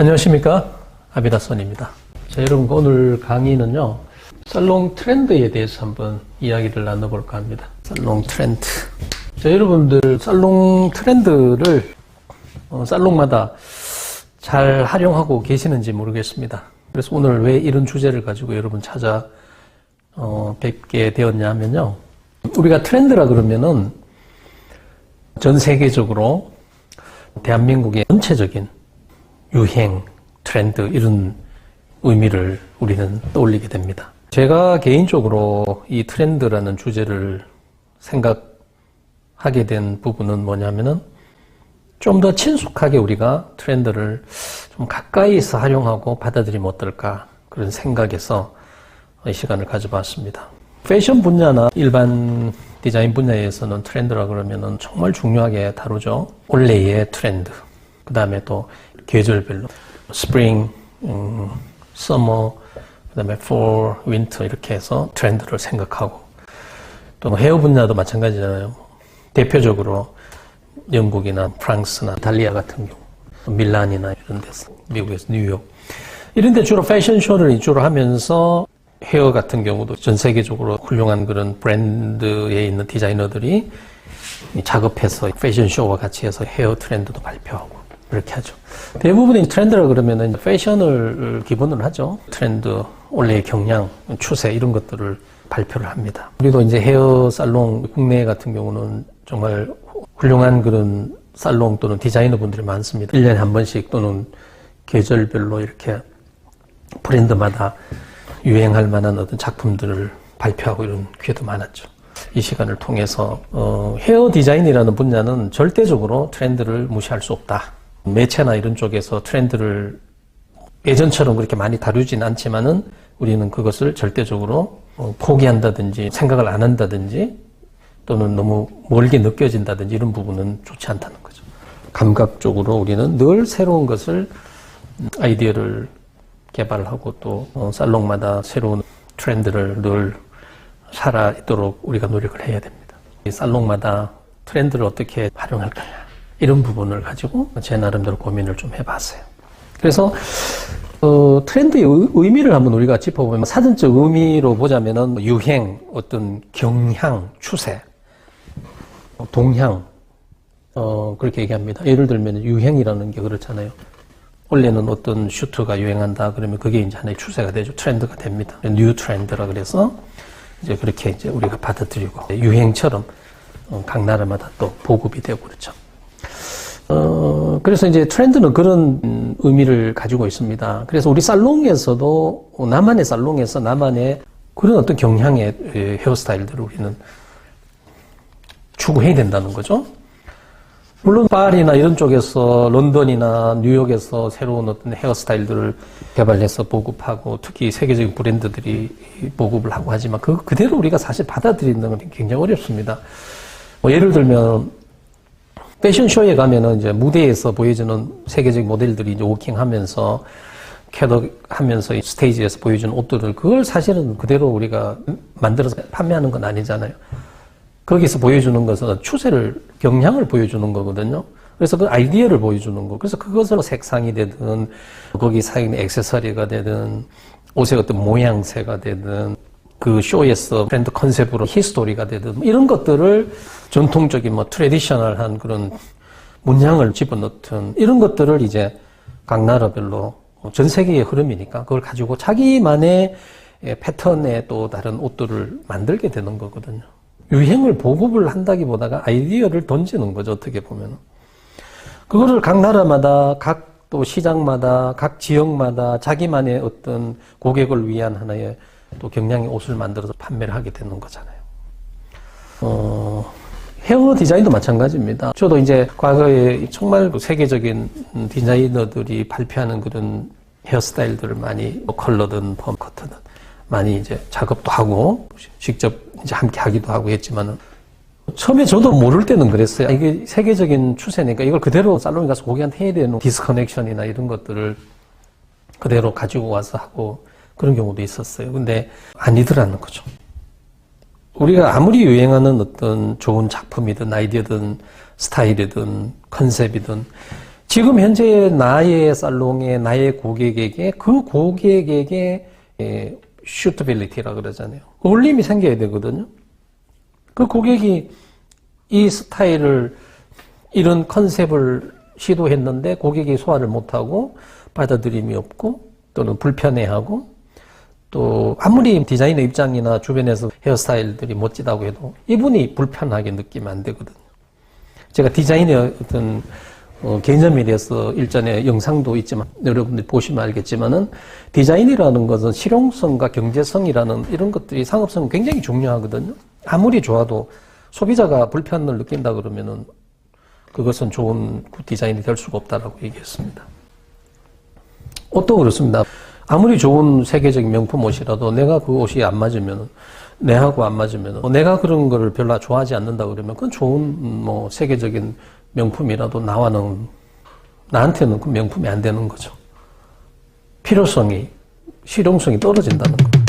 안녕하십니까 아비다선입니다. 자 여러분 오늘 강의는요 살롱 트렌드에 대해서 한번 이야기를 나눠볼까 합니다. 살롱 트렌드. 자 여러분들 살롱 트렌드를 어, 살롱마다 잘 활용하고 계시는지 모르겠습니다. 그래서 오늘 왜 이런 주제를 가지고 여러분 찾아 어, 뵙게 되었냐 하면요. 우리가 트렌드라 그러면은 전 세계적으로 대한민국의 전체적인 유행, 트렌드 이런 의미를 우리는 떠올리게 됩니다. 제가 개인적으로 이 트렌드라는 주제를 생각하게 된 부분은 뭐냐면은 좀 더 친숙하게 우리가 트렌드를 좀 가까이서 활용하고 받아들이면 어떨까 그런 생각에서 이 시간을 가져봤습니다. 패션 분야나 일반 디자인 분야에서는 트렌드라 그러면은 정말 중요하게 다루죠. 올해의 트렌드. 그 다음에 또 계절별로 스프링, 음, 서머, 그 다음에 fall, winter 이렇게 해서 트렌드를 생각하고 또 헤어 분야도 마찬가지잖아요. 대표적으로 영국이나 프랑스나 이탈리아 같은 경우, 밀란이나 이런 데서, 미국에서 뉴욕. 이런 데 주로 패션쇼를 주로 하면서 헤어 같은 경우도 전 세계적으로 훌륭한 그런 브랜드에 있는 디자이너들이 작업해서 패션쇼와 같이 해서 헤어 트렌드도 발표하고 그렇게 하죠. 대부분의 트렌드라 그러면은 패션을 기본으로 하죠. 트렌드, 원래의 경향, 추세 이런 것들을 발표를 합니다. 우리도 이제 헤어 살롱 국내 같은 경우는 정말 훌륭한 그런 살롱 또는 디자이너 분들이 많습니다. 1년에 한 번씩 또는 계절별로 이렇게 브랜드마다 유행할 만한 어떤 작품들을 발표하고 이런 기회도 많았죠. 이 시간을 통해서 어, 헤어 디자인이라는 분야는 절대적으로 트렌드를 무시할 수 없다. 매체나 이런 쪽에서 트렌드를 예전처럼 그렇게 많이 다루진 않지만은 우리는 그것을 절대적으로 어, 포기한다든지 생각을 안 한다든지 또는 너무 멀게 느껴진다든지 이런 부분은 좋지 않다는 거죠. 감각적으로 우리는 늘 새로운 것을 아이디어를 개발하고 또 어, 살롱마다 새로운 트렌드를 늘 살아 있도록 우리가 노력을 해야 됩니다. 이 살롱마다 트렌드를 어떻게 활용할 거냐 이런 부분을 가지고 제 나름대로 고민을 좀 해봤어요. 그래서 어, 트렌드의 의, 미를 한번 우리가 짚어보면 사전적 의미로 보자면은 유행, 어떤 경향, 추세, 동향 어, 그렇게 얘기합니다. 예를 들면 유행이라는 게 그렇잖아요. 원래는 어떤 슈트가 유행한다 그러면 그게 이제 하나의 추세가 되죠. 트렌드가 됩니다. 뉴 트렌드라 그래서 이제 그렇게 이제 우리가 받아들이고 유행처럼 어, 각 나라마다 또 보급이 되고 그렇죠. 어, 그래서 이제 트렌드는 그런 의미를 가지고 있습니다. 그래서 우리 살롱에서도 나만의 살롱에서 나만의 그런 어떤 경향의 헤어스타일들을 우리는 추구해야 된다는 거죠. 물론 파리나 이런 쪽에서 런던이나 뉴욕에서 새로운 어떤 헤어스타일들을 개발해서 보급하고 특히 세계적인 브랜드들이 보급을 하고 하지만 그 그대로 우리가 사실 받아들이는 건 굉장히 어렵습니다. 뭐 예를 들면 패션쇼에 가면은 이제 무대에서 보여주는 세계적 모델들이 이제 워킹하면서 캐덕하면서 스테이지에서 보여주는 옷들을 그걸 사실은 그대로 우리가 만들어서 판매하는 건 아니잖아요. 거기서 보여주는 것은 추세를 경향을 보여주는 거거든요. 그래서 그 아이디어를 보여주는 거. 그래서 그것을 색상이 되든 거기 사용된 액세서리가 되든 옷의 어떤 모양새가 되든 그 쇼에서 브랜드 컨셉으로 히스토리가 되든 뭐 이런 것들을 전통적인 뭐 트레디셔널한 그런 문양을 집어넣든 이런 것들을 이제 각 나라별로 전 세계의 흐름이니까 그걸 가지고 자기만의 패턴의 또 다른 옷들을 만들게 되는 거거든요. 유행을 보급을 한다기보다가 아이디어를 던지는 거죠, 어떻게 보면. 그거를 각 나라마다, 각 또 시장마다, 각 지역마다 자기만의 어떤 고객을 위한 하나의 또 경량의 옷을 만들어서 판매를 하게 되는 거잖아요. 어, 헤어 디자인도 마찬가지입니다. 저도 이제 과거에 정말 세계적인 디자이너들이 발표하는 그런 헤어스타일들을 많이 뭐 컬러든 펌 커트든 많이 이제 작업도 하고 직접 이제 함께 하기도 하고 했지만은 처음에 저도 모를 때는 그랬어요. 아, 이게 세계적인 추세니까 이걸 그대로 살롱에 가서 고객한테 해야 되는 디스커넥션이나 이런 것들을 그대로 가지고 와서 하고 그런 경우도 있었어요. 근데 아니더라는 거죠. 우리가 아무리 유행하는 어떤 좋은 작품이든 아이디어든 스타일이든 컨셉이든 지금 현재 나의 살롱에 나의 고객에게 그 고객에게 슈트빌리티라 그러잖아요. 울림이 생겨야 되거든요. 그 고객이 이 스타일을 이런 컨셉을 시도했는데 고객이 소화를 못하고 받아들임이 없고 또는 불편해하고 또 아무리 디자이너 입장이나 주변에서 헤어스타일들이 멋지다고 해도 이분이 불편하게 느끼면 안 되거든요. 제가 디자인의 어떤 어, 개념이라서 일전에 영상도 있지만 여러분들이 보시면 알겠지만은 디자인이라는 것은 실용성과 경제성이라는 이런 것들이 상업성 굉장히 중요하거든요. 아무리 좋아도 소비자가 불편을 느낀다 그러면은 그것은 좋은 디자인이 될 수가 없다라고 얘기했습니다. 옷도 그렇습니다. 아무리 좋은 세계적인 명품 옷이라도 내가 그 옷이 안 맞으면 내하고 안 맞으면 내가 그런 거를 별로 좋아하지 않는다 그러면 그건 좋은 뭐 세계적인 명품이라도 나와는 나한테는 그 명품이 안 되는 거죠. 필요성이 실용성이 떨어진다는 거.